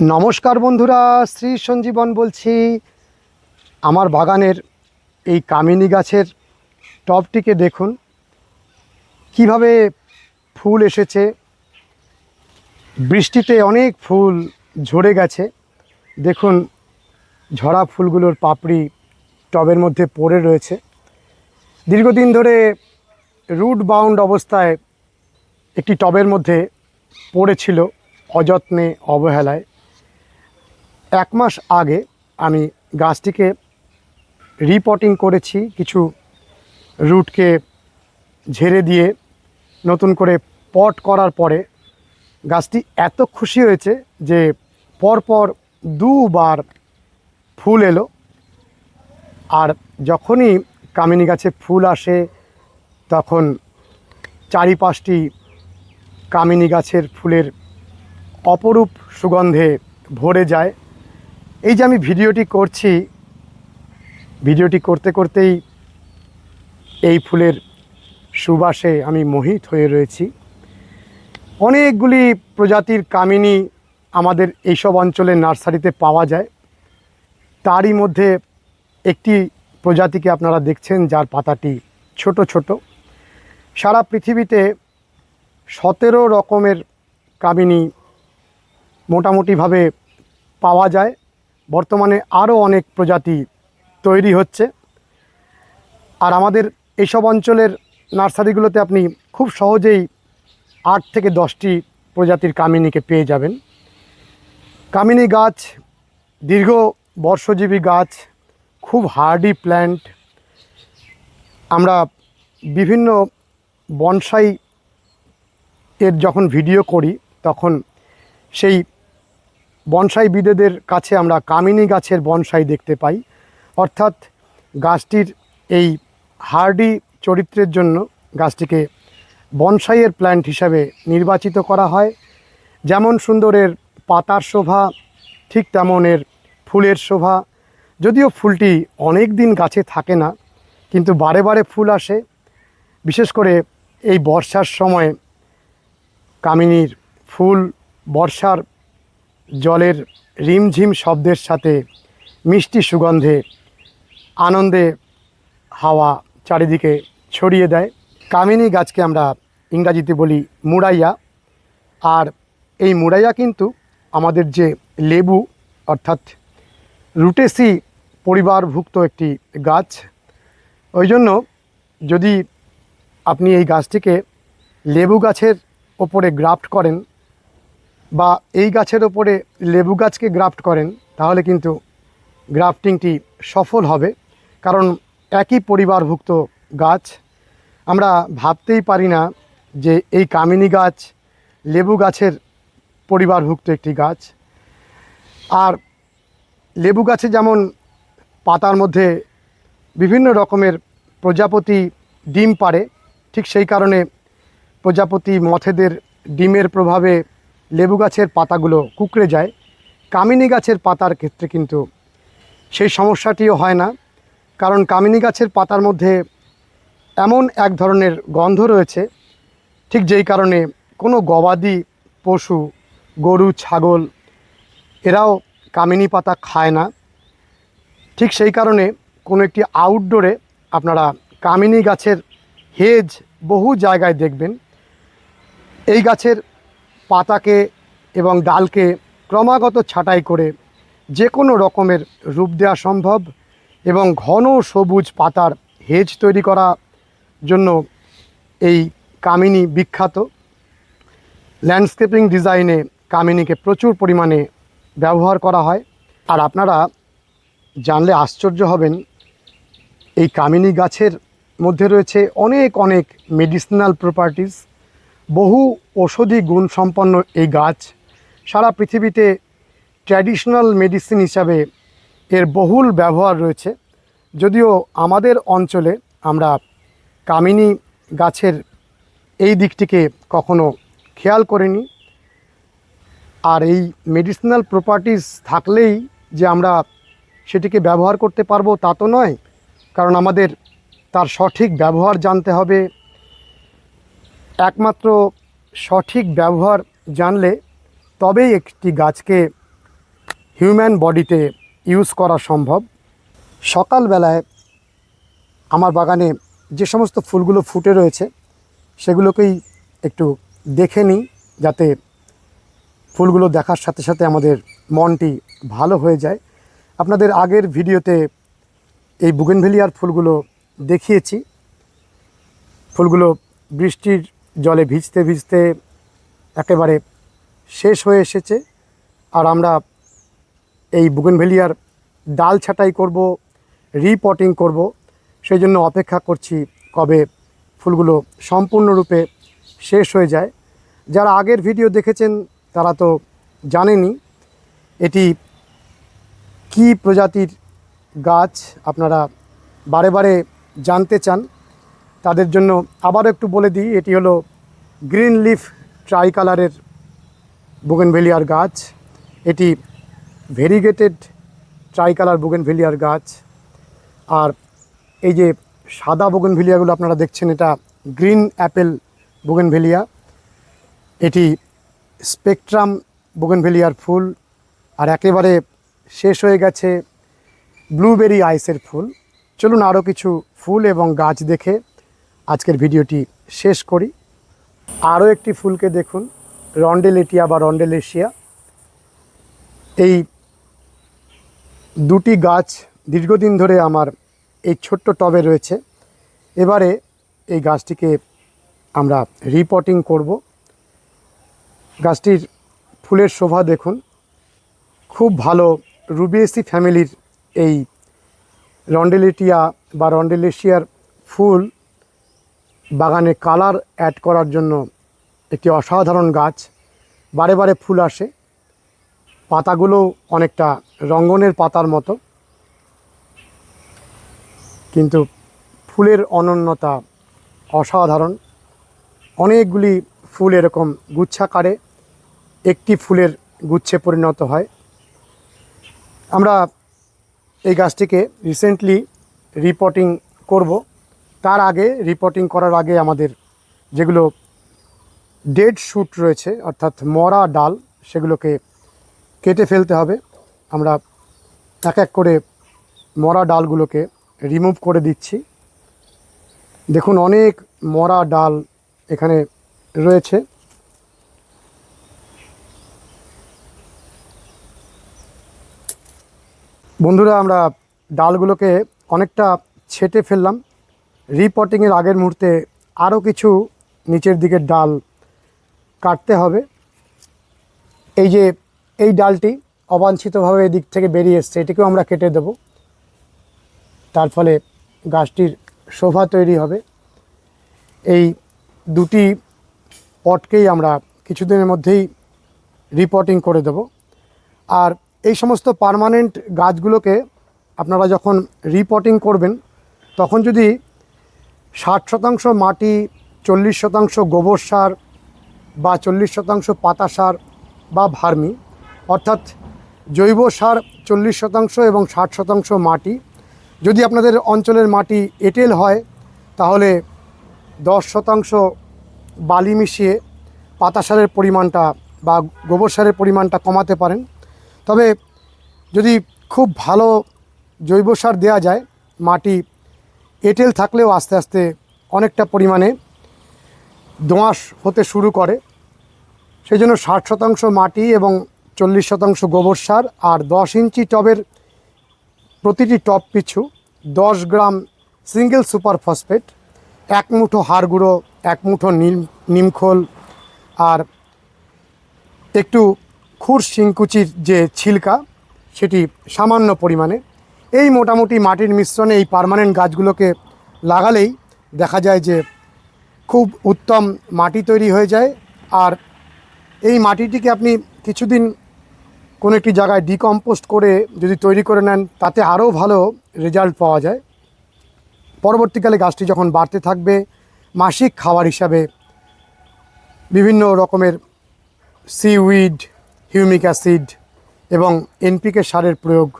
নমস্কার বন্ধুরা, শ্রী সঞ্জীবন বলছি। আমার বাগানের এই কামিনী গাছের টবটিকে দেখুন। কীভাবে ফুল এসেছে। বৃষ্টিতে অনেক ফুল ঝরে গেছে। দেখুন, ঝরা ফুলগুলোর পাপড়ি টবের মধ্যে পড়ে রয়েছে। দীর্ঘদিন ধরে রুট বাউন্ড অবস্থায় একটি টবের মধ্যে পড়েছিল অযত্নে, অবহেলায়। এক মাস আগে আমি গাছটিকে রিপটিং করেছি, কিছু রুটকে ঝেড়ে দিয়ে নতুন করে পট করার পরে গাছটি এত খুশি হয়েছে যে পরপর দুবার ফুল এলো। আর যখনই কামিনী গাছে ফুল আসে, তখন চারিপাশটি কামিনী গাছের ফুলের অপরূপ সুগন্ধে ভরে যায়। এই যে আমি ভিডিওটি করছি, ভিডিওটি করতে করতেই এই ফুলের সুবাসে আমি মোহিত হয়ে রয়েছি। অনেকগুলি প্রজাতির কামিনী আমাদের এইসব অঞ্চলের নার্সারিতে পাওয়া যায়। তারই মধ্যে একটি প্রজাতিকে আপনারা দেখছেন, যার পাতাটি ছোট ছোট। সারা পৃথিবীতে সতেরো রকমের কামিনী মোটামুটিভাবে পাওয়া যায়। বর্তমানে আরও অনেক প্রজাতি তৈরি হচ্ছে। আর আমাদের এইসব অঞ্চলের নার্সারিগুলোতে আপনি খুব সহজেই আট থেকে দশটি প্রজাতির কামিনীকে পেয়ে যাবেন। কামিনী গাছ, দীর্ঘ বর্ষজীবী গাছ, খুব হার্ডি প্ল্যান্ট। আমরা বিভিন্ন বনসাই এর যখন ভিডিও করি, তখন সেই বনসাই বিদেদের কাছে আমরা কামিনী গাছের বনসাই দেখতে পাই। অর্থাৎ গাছটির এই হার্ডি চরিত্রের জন্য গাছটিকে বনসাইয়ের প্ল্যান্ট হিসাবে নির্বাচিত করা হয়। যেমন সুন্দরের পাতার শোভা, ঠিক তেমনের ফুলের শোভা। যদিও ফুলটি অনেক দিন গাছে থাকে না, কিন্তু বারে বারে ফুল আসে। বিশেষ করে এই বর্ষার সময় কামিনীর ফুল বর্ষার জলের রিমঝিম শব্দের সাথে মিষ্টি সুগন্ধে আনন্দে হাওয়া চারিদিকে ছড়িয়ে দেয়। কামিনী গাছকে আমরা ইংরাজিতে বলি মুড়াইয়া। আর এই মুড়াইয়া কিন্তু আমাদের যে লেবু, অর্থাৎ রুটেসি পরিবারভুক্ত একটি গাছ। ওই জন্য যদি আপনি এই গাছটিকে লেবু গাছের ওপরে গ্রাফট করেন বা এই গাছের ওপরে লেবু গাছকে গ্রাফট করেন, তাহলে কিন্তু গ্রাফটিংটি সফল হবে। কারণ একই পরিবারভুক্ত গাছ, আমরা ভাবতেই পারি না যে এই কামিনী গাছ লেবু গাছের পরিবারভুক্ত একটি গাছ। আর লেবু গাছে যেমন পাতার মধ্যে বিভিন্ন রকমের প্রজাপতি ডিম পারে ঠিক সেই কারণে প্রজাপতি মথেদের ডিমের প্রভাবে লেবু গাছের পাতাগুলো কুকড়ে যায়। কামিনী গাছের পাতার ক্ষেত্রে কিন্তু সেই সমস্যাটিও হয় না। কারণ কামিনী গাছের পাতার মধ্যে এমন এক ধরনের গন্ধ রয়েছে, ঠিক যেই কারণে কোনো গবাদি পশু, গরু, ছাগল এরাও কামিনী পাতা খায় না। ঠিক সেই কারণে কোনো একটি আউটডোরে আপনারা কামিনী গাছের হেজ বহু জায়গায় দেখবেন। এই গাছের পাতাকে এবং ডালকে ক্রমাগত ছাঁটাই করে যে কোনো রকমের রূপ দেওয়া সম্ভব এবং ঘন সবুজ পাতার হেজ তৈরি করা জন্য এই কামিনী বিখ্যাত। ল্যান্ডস্কেপিং ডিজাইনে কামিনীকে প্রচুর পরিমাণে ব্যবহার করা হয়। আর আপনারা জানলে আশ্চর্য হবেন, এই কামিনী গাছের মধ্যে রয়েছে অনেক অনেক মেডিসিনাল প্রপার্টিস বহু ঔষধি গুণ সম্পন্ন এই গাছ সারা পৃথিবীতে ট্র্যাডিশনাল মেডিসিন হিসাবে এর বহুল ব্যবহার রয়েছে। যদিও আমাদের অঞ্চলে আমরা কামিনী গাছের এই দিকটিকে কখনো খেয়াল করিনি। আর এই মেডিসিনাল প্রপার্টিস থাকলেই যে আমরা সেটিকে ব্যবহার করতে পারব তা তো নয়, কারণ আমাদের তার সঠিক ব্যবহার জানতে হবে একমাত্র সঠিক ব্যবহার জানলে তবেই একটি গাছকে হিউম্যান বডিতে ইউজ করা সম্ভব। সকালবেলায় আমার বাগানে যে সমস্ত ফুলগুলো ফুটে রয়েছে, সেগুলোকেই একটু দেখে নিই যাতে ফুলগুলো দেখার সাথে সাথে আমাদের মনটি ভালো হয়ে যায়। আপনাদের আগের ভিডিওতে এই বুগেনভেলিয়ার ফুলগুলো দেখিয়েছি। ফুলগুলো বৃষ্টির জলে ভিজতে ভিজতে একেবারে শেষ হয়ে এসেছে। আর আমরা এই বুগেনভেলিয়ার ডাল ছাঁটাই করব রিপটিং করব। সেই জন্য অপেক্ষা করছি কবে ফুলগুলো সম্পূর্ণরূপে শেষ হয়ে যায়। যারা আগের ভিডিও দেখেছেন তারা তো জানেনই এটি কি প্রজাতির গাছ, আপনারা বারে বারে জানতে চান। তাদের জন্য আবার একটু বলে দিই, এটি হলো গ্রিন লিফ ট্রাই কালারের বুগেনভেলিয়ার গাছ। এটি ভেরিগেটেড ট্রাই কালার বুগেনভেলিয়ার গাছ। আর এই যে সাদা বুগেনভেলিয়াগুলো আপনারা দেখছেন, এটা গ্রিন অ্যাপেল বুগেনভেলিয়া এটি স্পেকট্রাম বুগেনভেলিয়ার ফুল আর একেবারে শেষ হয়ে গেছে ব্লুবেরি আইসের ফুল। চলুন আরও কিছু ফুল এবং গাছ দেখে আজকের ভিডিওটি শেষ করি। আরও একটি ফুলকে দেখুন, রন্ডেলেটিয়া বা রন্ডেলেশিয়া। এই দুটি গাছ দীর্ঘদিন ধরে আমার এই ছোট্ট টবে রয়েছে। এবারে এই গাছটিকে আমরা রিপটিং করব। গাছটির ফুলের শোভা দেখুন। খুব ভালো রুবিয়েসি ফ্যামিলির এই রন্ডেলেটিয়া বা রন্ডেলেশিয়ার ফুল বাগানে কালার অ্যাড করার জন্য একটি অসাধারণ গাছ। বারে বারে ফুল আসে। পাতাগুলো অনেকটা রঙ্গনের পাতার মতো। কিন্তু ফুলের অনন্যতা অসাধারণ। অনেকগুলি ফুল এরকম গুচ্ছাকারে একটি ফুলের গুচ্ছে পরিণত হয়। আমরা এই গাছটিকে রিসেন্টলি রিপোর্টিং করব। তার আগে রিপোর্টিং করার আগে আমাদের যেগুলো ডেড শ্যুট রয়েছে, অর্থাৎ মরা ডাল, সেগুলোকে কেটে ফেলতে হবে। আমরা এক এক করে মরা ডালগুলোকে রিমুভ করে দিচ্ছি। দেখুন, অনেক মরা ডাল এখানে রয়েছে। বন্ধুরা, আমরা ডালগুলোকে অনেকটা ছেটে ফেললাম। রিপটিংয়ের আগের মুহূর্তে আরও কিছু নিচের দিকের ডাল কাটতে হবে। এই যে, এই ডালটি অবাঞ্ছিতভাবে এদিক থেকে বেরিয়ে এসছে, এটিকেও আমরা কেটে দেব। তার ফলে গাছটির শোভা তৈরি হবে। এই দুটি পটকেই আমরা কিছুদিনের মধ্যেই রিপোর্টিং করে দেব। আর এই সমস্ত পার্মানেন্ট গাছগুলোকে আপনারা যখন রিপোর্টিং করবেন, তখন যদি ষাট শতাংশ মাটি, চল্লিশ শতাংশ গোবর সার বা চল্লিশ শতাংশ পাতা সার বা ভার্মি। অর্থাৎ জৈব সার চল্লিশ শতাংশ এবং ষাট শতাংশ মাটি। যদি আপনাদের অঞ্চলের মাটি এঁটেল হয়, তাহলে দশ শতাংশ বালি মিশিয়ে পাতা সারের পরিমাণটা বা গোবর সারের পরিমাণটা কমাতে পারেন। তবে যদি খুব ভালো জৈব সার দেওয়া যায়, মাটি এঁটেল থাকলেও আস্তে আস্তে অনেকটা পরিমাণে দোঁয়াশ হতে শুরু করে। সেই জন্য ষাট শতাংশ মাটি এবং চল্লিশ শতাংশ গোবর সার আর দশ ইঞ্চি টবের প্রতিটি টব পিছু দশ গ্রাম সিঙ্গেল সুপার ফসফেট, এক মুঠো হাড় গুঁড়ো, এক মুঠো নিম নিমখোল আর একটু খুর শিংকুচির যে ছিলকা, সেটি সামান্য পরিমাণে এই মোটামুটি মাটির মিশ্রণে এই পারমানেন্ট গাছগুলোকে লাগালেই দেখা যায় যে খুব উত্তম মাটি তৈরি হয়ে যায়। আর এই মাটিটিকে আপনি কিছুদিন কোনো একটি জায়গায় ডিকম্পোস্ট করে যদি তৈরি করে নেন, তাতে আরও ভালো রেজাল্ট পাওয়া যায়। পরবর্তীকালে গাছটি যখন বাড়তে থাকবে, মাসিক খাবার হিসাবে বিভিন্ন রকমের সিউইড হিউমিক অ্যাসিড এবং এনপিকে সারের প্রয়োগ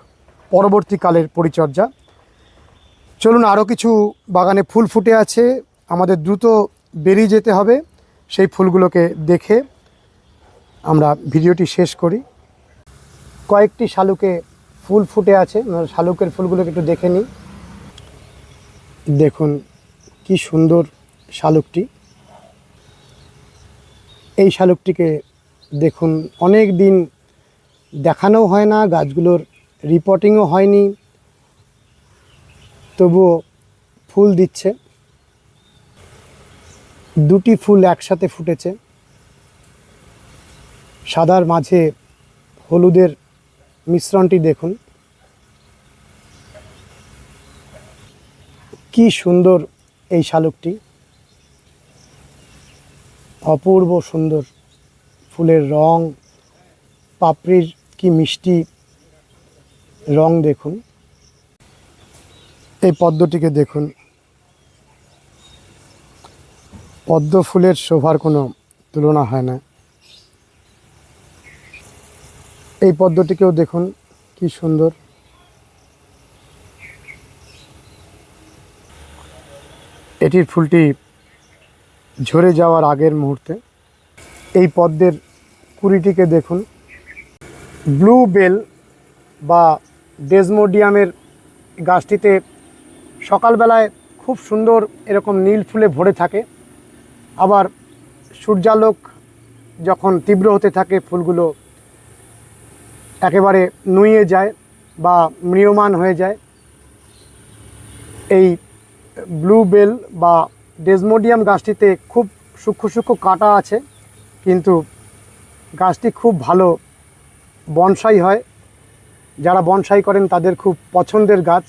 পরবর্তীকালের পরিচর্যা। চলুন আরও কিছু বাগানে ফুল ফুটে আছে। আমাদের দ্রুত বেরিয়ে যেতে হবে। সেই ফুলগুলোকে দেখে আমরা ভিডিওটি শেষ করি। কয়েকটি শালুকে ফুল ফুটে আছে। শালুকের ফুলগুলোকে একটু দেখে নিই। দেখুন কি সুন্দর শালুকটি। এই শালুকটিকে দেখুন, অনেক দিন দেখানো হয় না। গাছগুলোর রিপোর্টিংও হয়নি, তবুও ফুল দিচ্ছে। দুটি ফুল একসাথে ফুটেছে। সাদার মাঝে হলুদের মিশ্রণটি দেখুন। কি সুন্দর এই শালুকটি। অপূর্ব সুন্দর ফুলের রং, পাপড়ির কি মিষ্টি রং দেখুন। এই পদ্মটিকে দেখুন। পদ্ম ফুলের শোভার কোনো তুলনা হয় না। এই পদ্মটিকেও দেখুন, কি সুন্দর। এটির ফুলটি ঝরে যাওয়ার আগের মুহূর্তে। এই পদ্মের কুড়িটিকে দেখুন। ব্লু বেল বা ডেজমোডিয়ামের গাছটিতে সকালবেলায় খুব সুন্দর এরকম নীল ফুলে ভরে থাকে। আবার সূর্যালোক যখন তীব্র হতে থাকে, ফুলগুলো একেবারে নুয়ে যায় বা ম্রিয়মান হয়ে যায়। এই ব্লু বেল বা ডেজমোডিয়াম গাছটিতে খুব সূক্ষ্ম সূক্ষ্ম কাঁটা আছে, কিন্তু গাছটি খুব ভালো বনসাই হয়। যারা বনসাই করেন তাদের খুব পছন্দের গাছ।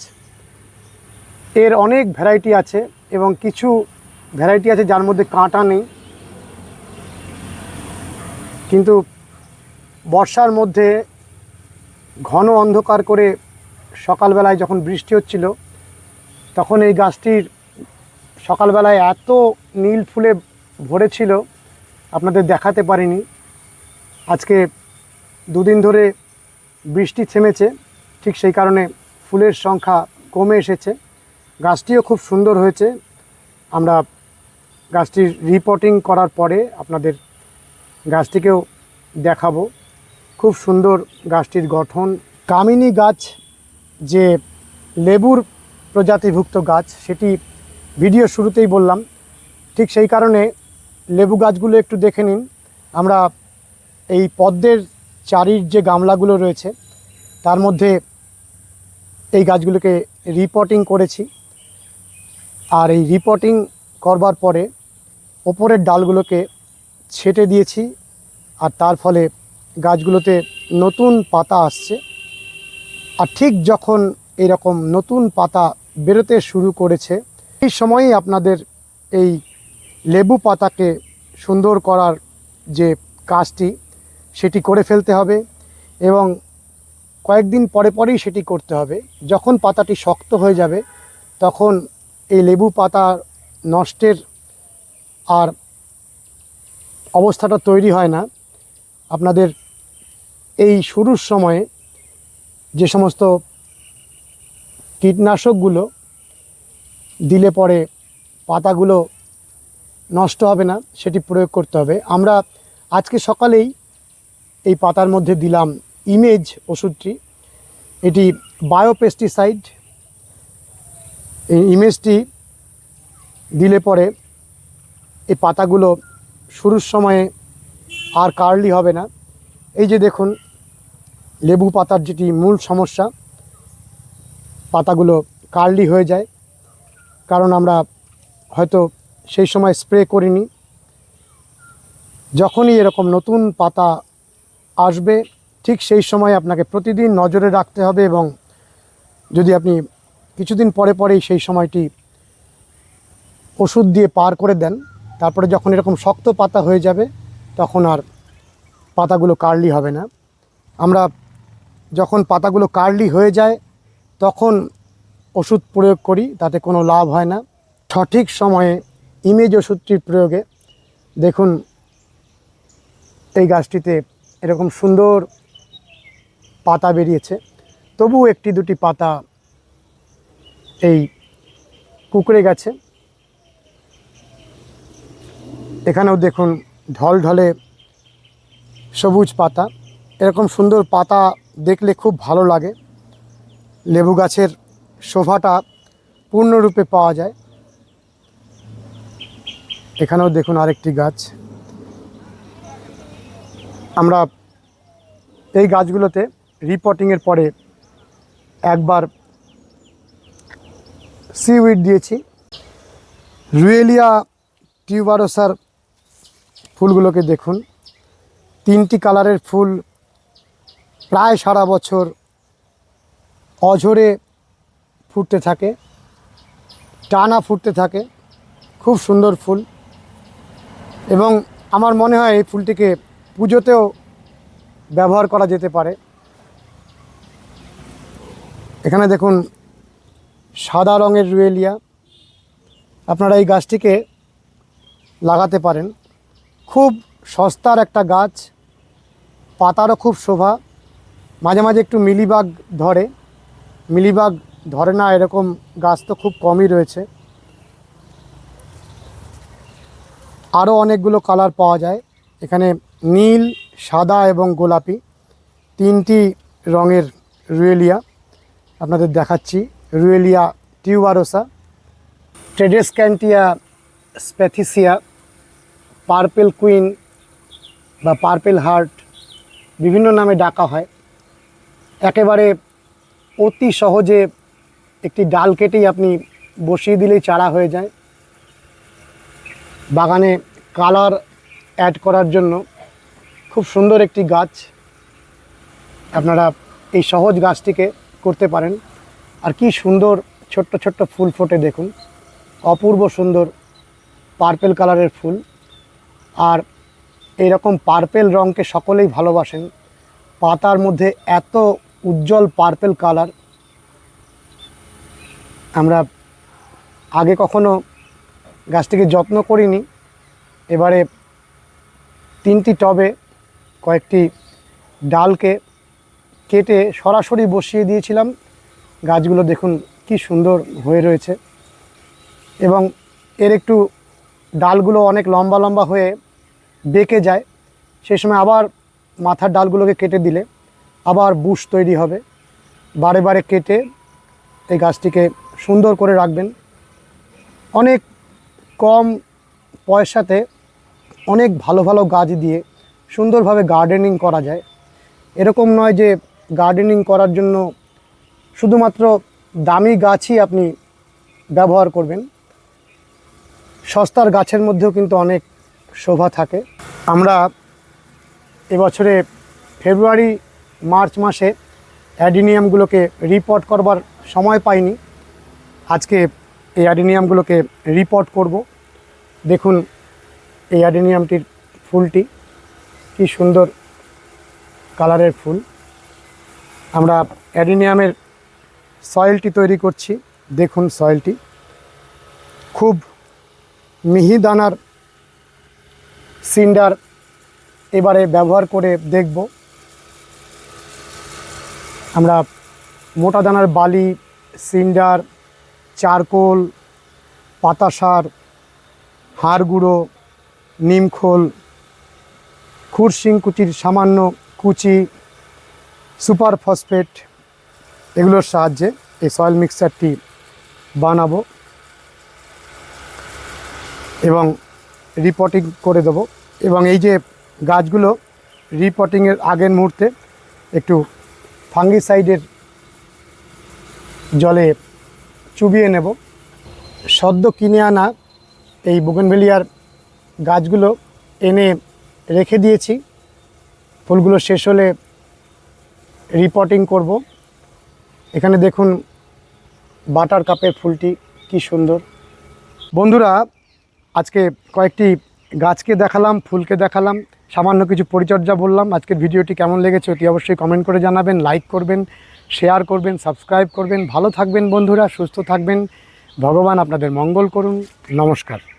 এর অনেক ভ্যারাইটি আছে এবং কিছু ভ্যারাইটি আছে যার মধ্যে কাঁটা নেই। কিন্তু বর্ষার মধ্যে ঘন অন্ধকার করে সকালবেলায় যখন বৃষ্টি হচ্ছিল, তখন এই গাছটির সকালবেলায় এত নীল ফুলে ভরেছিল, আপনাদের দেখাতে পারিনি। আজকে দুদিন ধরে বৃষ্টি থেমেছে, ঠিক সেই কারণে ফুলের সংখ্যা কমে এসেছে। গাছটিও খুব সুন্দর হয়েছে। আমরা গাছটির রিপোর্টিং করার পরে আপনাদের গাছটিকেও দেখাবো। খুব সুন্দর গাছটির গঠন। কামিনী গাছ, যে লেবুর প্রজাতিভুক্ত গাছ, সেটি ভিডিও শুরুতেই বললাম। ঠিক সেই কারণে লেবু গাছগুলো একটু দেখে নিন। আমরা এই পদ্মের চারির যে গামলাগুলো রয়েছে, তার মধ্যে এই গাছগুলোকে রিপোর্টিং করেছি। আর এই রিপোর্টিং করবার পরে ওপরের ডালগুলোকে ছেটে দিয়েছি, আর তার ফলে গাছগুলোতে নতুন পাতা আসছে। আর ঠিক যখন এরকম নতুন পাতা বেরোতে শুরু করেছে, এই সময়ই আপনাদের এই লেবু পাতাকে সুন্দর করার যে কাজটি সেটি করে ফেলতে হবে এবং কয়েকদিন পরে পরেই সেটি করতে হবে। যখন পাতাটি শক্ত হয়ে যাবে, তখন এই লেবু পাতা নষ্টের আর অবস্থাটা তৈরি হয় না। আপনাদের এই শুরুর সময়ে যে সমস্ত কীটনাশকগুলো দিলে পরে পাতাগুলো নষ্ট হবে না, সেটি প্রয়োগ করতে হবে। আমরা আজকে সকালেই এই পাতার মধ্যে দিলাম ইমেজ ওষুধটি। এটি বায়োপেস্টিসাইড এই ইমেজটি দিলে পরে এই পাতাগুলো শুরুর সময়ে আর কার্লি হবে না। এই যে দেখুন, লেবু পাতার যেটি মূল সমস্যা, পাতাগুলো কার্লি হয়ে যায়। কারণ আমরা হয়তো সেই সময় স্প্রে করিনি। যখনই এরকম নতুন পাতা আসবে, ঠিক সেই সময় আপনাকে প্রতিদিন নজরে রাখতে হবে এবং যদি আপনি কিছুদিন পরে পরেই সেই সময়টি ওষুধ দিয়ে পার করে দেন, তারপরে যখন এরকম শক্ত পাতা হয়ে যাবে, তখন আর পাতাগুলো কার্লি হবে না। আমরা যখন পাতাগুলো কার্লি হয়ে যায়, তখন ওষুধ প্রয়োগ করি, তাতে কোনো লাভ হয় না। সঠিক সময়ে ইমেজ ওষুধটির প্রয়োগে দেখুন, এই গাছটিতে এরকম সুন্দর পাতা বেরিয়েছে। তবু একটি দুটি পাতা এই কুকড়ে গেছে। এখানেও দেখুন ঢল ঢলে সবুজ পাতা। এরকম সুন্দর পাতা দেখলে খুব ভালো লাগে। লেবু গাছের শোভাটা পূর্ণরূপে পাওয়া যায়। এখানেও দেখুন আরেকটি গাছ। আমরা এই গাছগুলোতে রিপোর্টিংয়ের পরে একবার সিউইড দিয়েছি। রুয়েলিয়া টিউবারোসার ফুলগুলোকে দেখুন। তিনটি কালারের ফুল প্রায় সারা বছর অঝরে ফুটতে থাকে, টানা ফুটতে থাকে। খুব সুন্দর ফুল। এবং আমার মনে হয় এই ফুলটিকে পুজোতেও ব্যবহার করা যেতে পারে। এখানে দেখুন, সাদা রঙের রুয়েলিয়া। আপনারা এই গাছটিকে লাগাতে পারেন। খুব সস্তার একটা গাছ, পাতারও খুব শোভা। মাঝে মাঝে একটু মিলিবাগ ধরে। মিলিবাগ ধরে না, এরকম গাছ তো খুব কমই রয়েছে। আরও অনেকগুলো কালার পাওয়া যায়। এখানে নীল, সাদা এবং গোলাপি। তিনটি রঙের রুয়েলিয়া আপনাদের দেখাচ্ছি। Ruellia tuberosa, tradescantia spathacea, purple queen বা পার্পেল হার্ট বিভিন্ন নামে ডাকা হয়। একেবারে অতি সহজে একটি ডাল কেটেই আপনি বসিয়ে দিলেই চারা হয়ে যায়। বাগানে কালার অ্যাড করার জন্য খুব সুন্দর একটি গাছ আপনারা এই সহজ গাছটিকে করতে পারেন। আর কি সুন্দর ছোট্ট ছোট্ট ফুল ফোটে দেখুন। অপূর্ব সুন্দর পার্পেল কালারের ফুল। আর এইরকম পার্পেল রঙকে সকলেই ভালোবাসেন। পাতার মধ্যে এত উজ্জ্বল পার্পেল কালার। আমরা আগে কখনো গাছটিকে যত্ন করিনি। এবারে তিনটি টবে কয়েকটি ডালকে কেটে সরাসরি বসিয়ে দিয়েছিলাম। গাছগুলো দেখুন কি সুন্দর হয়ে রয়েছে। এবং এর একটু ডালগুলো অনেক লম্বা লম্বা হয়ে বেঁকে যায়। সেই সময় আবার মাথার ডালগুলোকে কেটে দিলে আবার বুশ তৈরি হবে। বারে বারে কেটে এই গাছটিকে সুন্দর করে রাখবেন। অনেক কম পয়সাতে অনেক ভালো ভালো গাছ দিয়ে সুন্দরভাবে গার্ডেনিং করা যায়। এরকম নয় যে গার্ডেনিং করার জন্য শুধুমাত্র দামি গাছই আপনি ব্যবহার করবেন। সস্তার গাছের মধ্যেও কিন্তু অনেক শোভা থাকে। আমরা এবছরে ফেব্রুয়ারি, মার্চ মাসে অ্যাডিনিয়ামগুলোকে রিপোর্ট করবার সময় পাইনি। আজকে এই অ্যাডিনিয়ামগুলোকে রিপোর্ট করব। দেখুন এই অ্যাডিনিয়ামটির ফুলটি। কি সুন্দর কালারের ফুল। আমরা অ্যাডিনিয়ামের সয়েলটি তৈরি করছি। দেখুন সয়েলটি। খুব মিহিদানার সিন্ডার এবারে ব্যবহার করে দেখব। আমরা মোটা দানার বালি, সিন্ডার, চারকোল পাতা সার হাড় গুঁড়ো নিমখোল খুরশিং কুচির সামান্য কুচি, সুপার ফসফেট, এগুলোর সাহায্যে এই সয়েল মিক্সারটি বানাবো এবং রিপোর্টিং করে দেবো। এবং এই যে গাছগুলো রিপোর্টিংয়ের আগের মুহূর্তে একটু ফাঙ্গিসাইডের জলে চুবিয়ে নেব। সদ্য কিনে আনা এই বুগনভেলিয়ার গাছগুলো এনে রেখে দিয়েছি। ফুলগুলো শেষ হলে রিপোর্টিং করব। এখানে দেখুন বাটার কাপের ফুলটি কি সুন্দর। বন্ধুরা, আজকে কয়েকটি গাছকে দেখালাম, ফুলকে দেখালাম, সামান্য কিছু পরিচর্যা বললাম। আজকের ভিডিওটি কেমন লেগেছে অতি অবশ্যই কমেন্ট করে জানাবেন লাইক করবেন শেয়ার করবেন সাবস্ক্রাইব করবেন। ভালো থাকবেন বন্ধুরা, সুস্থ থাকবেন। ভগবান আপনাদের মঙ্গল করুন। নমস্কার।